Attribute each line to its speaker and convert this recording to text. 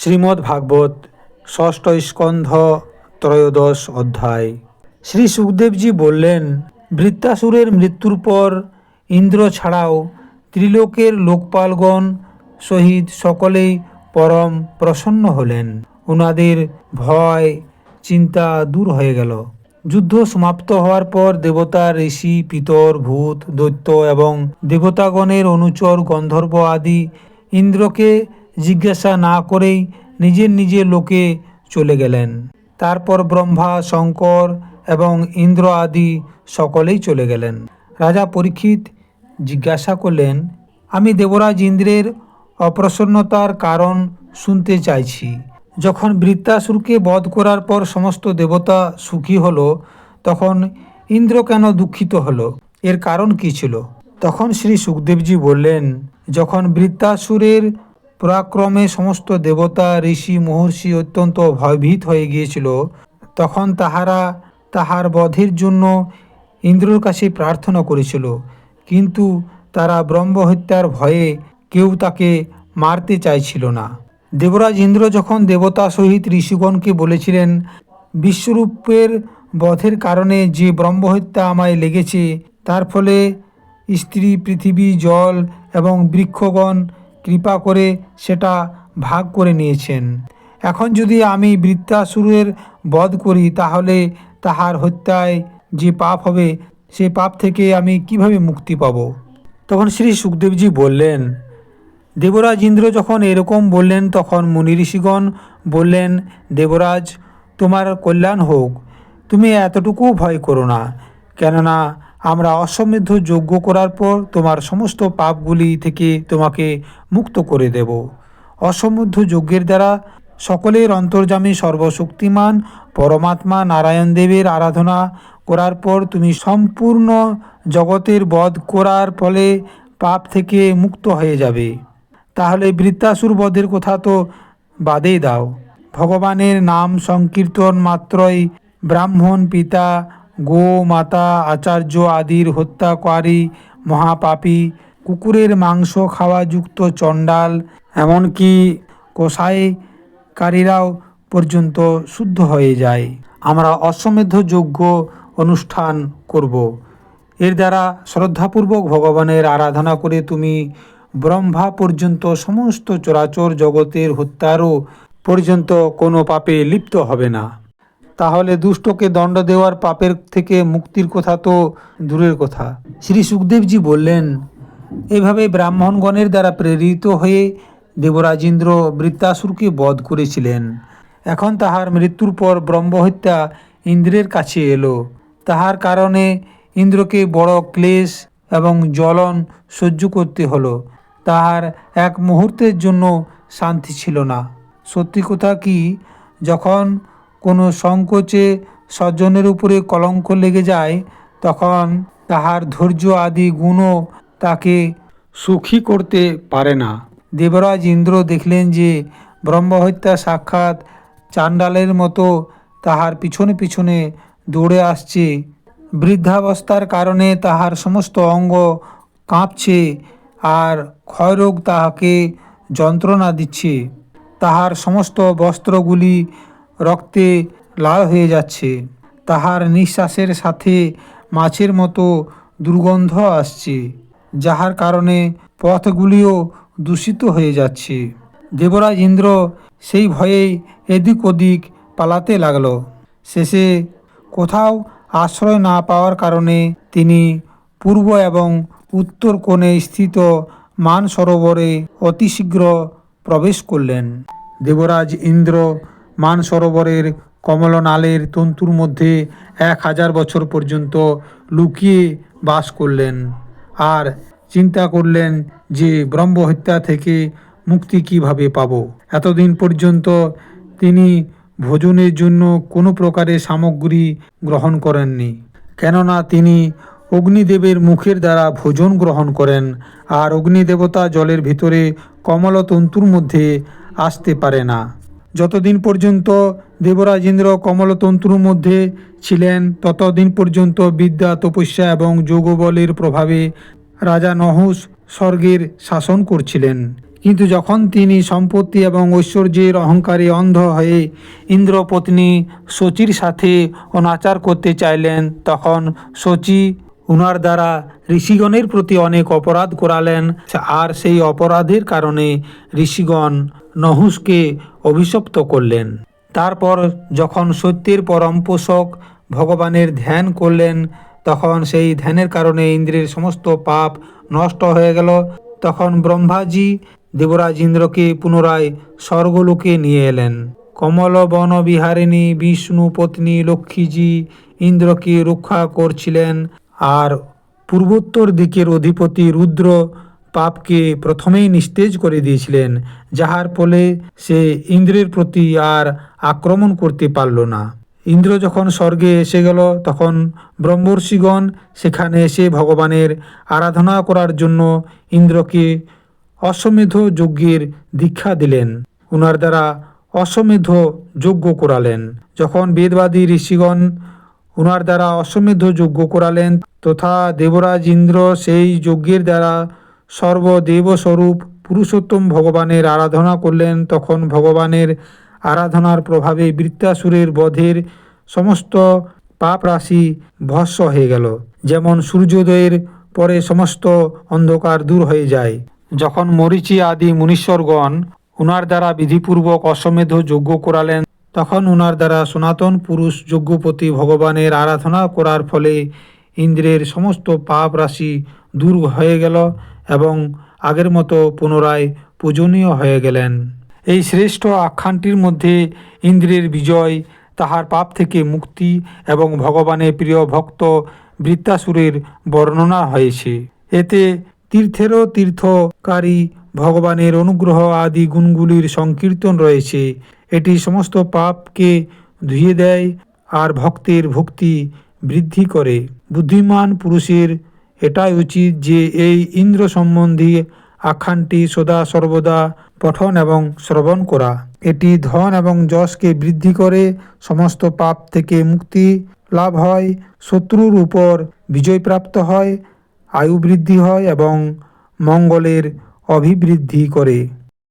Speaker 1: শ্রীমদ্ ভাগবত ষষ্ঠ স্কন্ধ ত্রয়োদশ অধ্যায়। শ্রী সুখদেবজি বললেন, বৃত্তাসুরের মৃত্যুর পর ইন্দ্র ছাড়াও ত্রিলোকের লোকপালগণ সহিত সকলেই পরম প্রসন্ন হলেন। ওনাদের ভয়, চিন্তা দূর হয়ে গেল। যুদ্ধ সমাপ্ত হওয়ার পর দেবতা, ঋষি, পিতর, ভূত, দৈত্য এবং দেবতাগণের অনুচর, গন্ধর্ব আদি ইন্দ্রকে জিজ্ঞাসা না করেই নিজের নিজের লোকে চলে গেলেন। তারপর ব্রহ্মা, শঙ্কর এবং ইন্দ্র আদি সকলেই চলে গেলেন। রাজা পরীক্ষিত জিজ্ঞাসা করলেন, আমি দেবরাজ ইন্দ্রের অপ্রসন্নতার কারণ শুনতে চাইছি। যখন বৃত্তাসুরকে বধ করার পর সমস্ত দেবতা সুখী হলো, তখন ইন্দ্র কেন দুঃখিত হলো? এর কারণ কি ছিল? তখন শ্রী সুখদেবজি বললেন, যখন বৃত্তাসুরের পরাক্রমে সমস্ত দেবতা, ঋষি, মহর্ষি অত্যন্ত ভয়ভীত হয়ে গিয়েছিল। তখন তাহারা তাহার বধের জন্য ইন্দ্রর কাছে প্রার্থনা করেছিল। কিন্তু তারা ব্রহ্মহত্যার ভয়ে কেউ তাকে মারতে চাইছিল না। দেবরাজ ইন্দ্র যখন দেবতা সহিত ঋষিগণকে বলেছিলেন, বিশ্বরূপের বধের কারণে যে ব্রহ্মহত্যা আমায় লেগেছে, তার ফলে স্ত্রী, পৃথিবী, জল এবং বৃক্ষগণ কৃপা করে সেটা ভাগ করে নিয়েছেন। এখন যদি আমি বৃত্তাসুরের বধ করি, তাহলে তাহার হত্যায় যে পাপ হবে সেই পাপ থেকে আমি কীভাবে মুক্তি পাব? তখন শ্রী সুখদেবজি বললেন, দেবরাজ ইন্দ্র যখন এরকম বললেন, তখন মুনি ঋষিগণ বললেন, দেবরাজ, তোমার কল্যাণ হোক, তুমি এতটুকু ভয় করো না। কেননা আমরা অশ্বমেধ যজ্ঞ করার পর তোমার সমস্ত পাপগুলি থেকে তোমাকে মুক্ত করে দেব। অশ্বমেধ যজ্ঞের দ্বারা সকলের অন্তর্যামী সর্বশক্তিমান পরমাত্মা নারায়ণ দেবের আরাধনা করার পর তুমি সম্পূর্ণ জগতের বধ করার ফলে পাপ থেকে মুক্ত হয়ে যাবে। তাহলে বৃত্তাসুর বধের কথা তো বাদেই দাও। ভগবানের নাম সংকীর্তন মাত্রই ব্রাহ্মণ পিতা গো, মাতা, আচার্য আদির হত্যাকারী মহাপাপী, কুকুরের মাংস খাওয়া যুক্ত চণ্ডাল, এমনকি কষাইকারীরাও পর্যন্ত শুদ্ধ হয়ে যায়। আমরা অশ্বমেধ যজ্ঞ অনুষ্ঠান করব। এর দ্বারা শ্রদ্ধাপূর্বক ভগবানের আরাধনা করে তুমি ব্রহ্মা পর্যন্ত সমস্ত চরাচর জগতের হত্যারও পর্যন্ত কোনো পাপে লিপ্ত হবে না। তাহলে দুষ্টকে দণ্ড দেওয়ার পাপের থেকে মুক্তির কথা তো দূরের কথা। শ্রী সুখদেবজি বললেন, এভাবে ব্রাহ্মণগণের দ্বারা প্রেরিত হয়ে দেবরাজেন্দ্র বৃত্তাসুরকে বধ করেছিলেন। এখন তাহার মৃত্যুর পর ব্রহ্মহত্যা ইন্দ্রের কাছে এলো। তাহার কারণে ইন্দ্রকে বড় ক্লেশ এবং জ্বলন সহ্য করতে হলো। তাহার এক মুহূর্তের জন্য শান্তি ছিল না। সত্যি কথা কি, যখন কোনো সংকোচে স্বজনের উপরে কলঙ্ক লেগে যায়, তখন তাহার ধৈর্য আদি গুণও তাকে সুখী করতে পারে না। দেবরাজ ইন্দ্র দেখলেন যে ব্রহ্মহত্যা সাক্ষাৎ চাণ্ডালের মতো তাহার পিছনে পিছনে দৌড়ে আসছে। বৃদ্ধাবস্থার কারণে তাহার সমস্ত অঙ্গ কাঁপছে আর ক্ষয়রোগ তাহাকে যন্ত্রণা দিচ্ছে। তাহার সমস্ত বস্ত্রগুলি রক্তে লাল হয়ে যাচ্ছে। তাহার নিঃশ্বাসের সাথে মাছের মতো দুর্গন্ধ আসছে, যাহার কারণে পথগুলিও দূষিত হয়ে যাচ্ছে। দেবরাজ ইন্দ্র সেই ভয়েই এদিক ওদিক পালাতে লাগল। শেষে কোথাও আশ্রয় না পাওয়ার কারণে তিনি পূর্ব এবং উত্তর কোণে স্থিত মান সরোবরে অতি শীঘ্র প্রবেশ করলেন। দেবরাজ ইন্দ্র মান সরোবরের কমলনালের তন্তুর মধ্যে এক হাজার বছর পর্যন্ত লুকিয়ে বাস করলেন আর চিন্তা করলেন যে ব্রহ্মহত্যা থেকে মুক্তি কীভাবে পাব। এতদিন পর্যন্ত তিনি ভোজনের জন্য কোনো প্রকারের সামগ্রী গ্রহণ করেননি। কেননা তিনি অগ্নিদেবের মুখের দ্বারা ভোজন গ্রহণ করেন আর অগ্নিদেবতা জলের ভিতরে কমলতন্তুর মধ্যে আসতে পারে না। যতদিন পর্যন্ত দেবরাজেন্দ্র কমলতন্তুর মধ্যে ছিলেন, ততদিন পর্যন্ত বিদ্যা তপস্যা এবং যোগবলের প্রভাবে রাজা নহুস স্বর্গের শাসন করছিলেন। কিন্তু যখন তিনি সম্পত্তি এবং ঐশ্বর্যের অহংকারে অন্ধ হয়ে ইন্দ্রপত্নী শচীর সাথে অনাচার করতে চাইলেন, তখন শচী উনার দ্বারা ঋষিগণের প্রতি অনেক অপরাধ করালেন আর সেই অপরাধের কারণে ঋষিগণ নহুষকে অভিশপ্ত করলেন। তারপর যখন সত্যের পরম পোষক ভগবানের ধ্যান করলেন, তখন সেই ধ্যানের কারণে ইন্দ্রের সমস্ত পাপ নষ্ট হয়ে গেল। তখন ব্রহ্মাজি দেবরাজ ইন্দ্রকে পুনরায় স্বর্গলোকে নিয়ে এলেন। কমল বন বিহারিণী, বিষ্ণু পত্নী লক্ষ্মীজি ইন্দ্রকে রক্ষা করছিলেন। আর পূর্বোত্তর দিকের অধিপতি রুদ্র পাপকে প্রথমেই নিস্তেজ করে দিয়েছিলেন, যাহার ফলে সে ইন্দ্রের প্রতি আর আক্রমণ করতে পারল না। ইন্দ্র যখন স্বর্গে এসে গেল, তখন ব্রহ্মর্ষিগণ সেখানে এসে ভগবানের আরাধনা করার জন্য ইন্দ্রকে অশ্বমেধ যজ্ঞের দীক্ষা দিলেন। উনার দ্বারা অশ্বমেধ যজ্ঞ করালেন। যখন বেদবাদী ঋষিগণ উনার দ্বারা অশ্বমেধ যজ্ঞ করালেন তথা দেবরাজ ইন্দ্র সেই যজ্ঞের দ্বারা সর্বদেবস্বরূপ পুরুষোত্তম ভগবানের আরাধনা করলেন। তখন ভগবানের আরাধনার প্রভাবে বৃত্তাসুরের বধের সমস্ত পাপ রাশি ভস্য হয়ে গেল। যেমন সূর্যোদয়ের পরে সমস্ত অন্ধকার দূর হয়ে যায়। যখন মরিচি আদি মুনীশ্বরগণ উনার দ্বারা বিধিপূর্বক অশ্বমেধ যজ্ঞ করালেন, তখন উনার দ্বারা সনাতন পুরুষ যজ্ঞপতি ভগবানের আরাধনা করার ফলে ইন্দ্রের সমস্ত পাপ রাশি দূর হয়ে গেল এবং আগের মতো পুনরায় পূজনীয় হয়ে গেলেন। এই শ্রেষ্ঠ আখ্যানটির মধ্যে ইন্দ্রের বিজয়, তাহার পাপ থেকে মুক্তি এবং ভগবানের প্রিয় ভক্ত বৃত্তাসুরের বর্ণনা হয়েছে। এতে তীর্থেরও তীর্থকারী ভগবানের অনুগ্রহ আদি গুণগুলির সংকীর্তন রয়েছে। এটি সমস্ত পাপকে ধুয়ে দেয় আর ভক্তের ভক্তি বৃদ্ধি করে। বুদ্ধিমান পুরুষের এটাই উচিত যে এই ইন্দ্র সম্বন্ধী আখ্যানটি সদা সর্বদা পঠন এবং শ্রবণ করা। এটি ধন এবং যশকে বৃদ্ধি করে, সমস্ত পাপ থেকে মুক্তি লাভ হয়, শত্রুর উপর বিজয় প্রাপ্ত হয়, আয়ু বৃদ্ধি হয় এবং মঙ্গলের অভিবৃদ্ধি করে।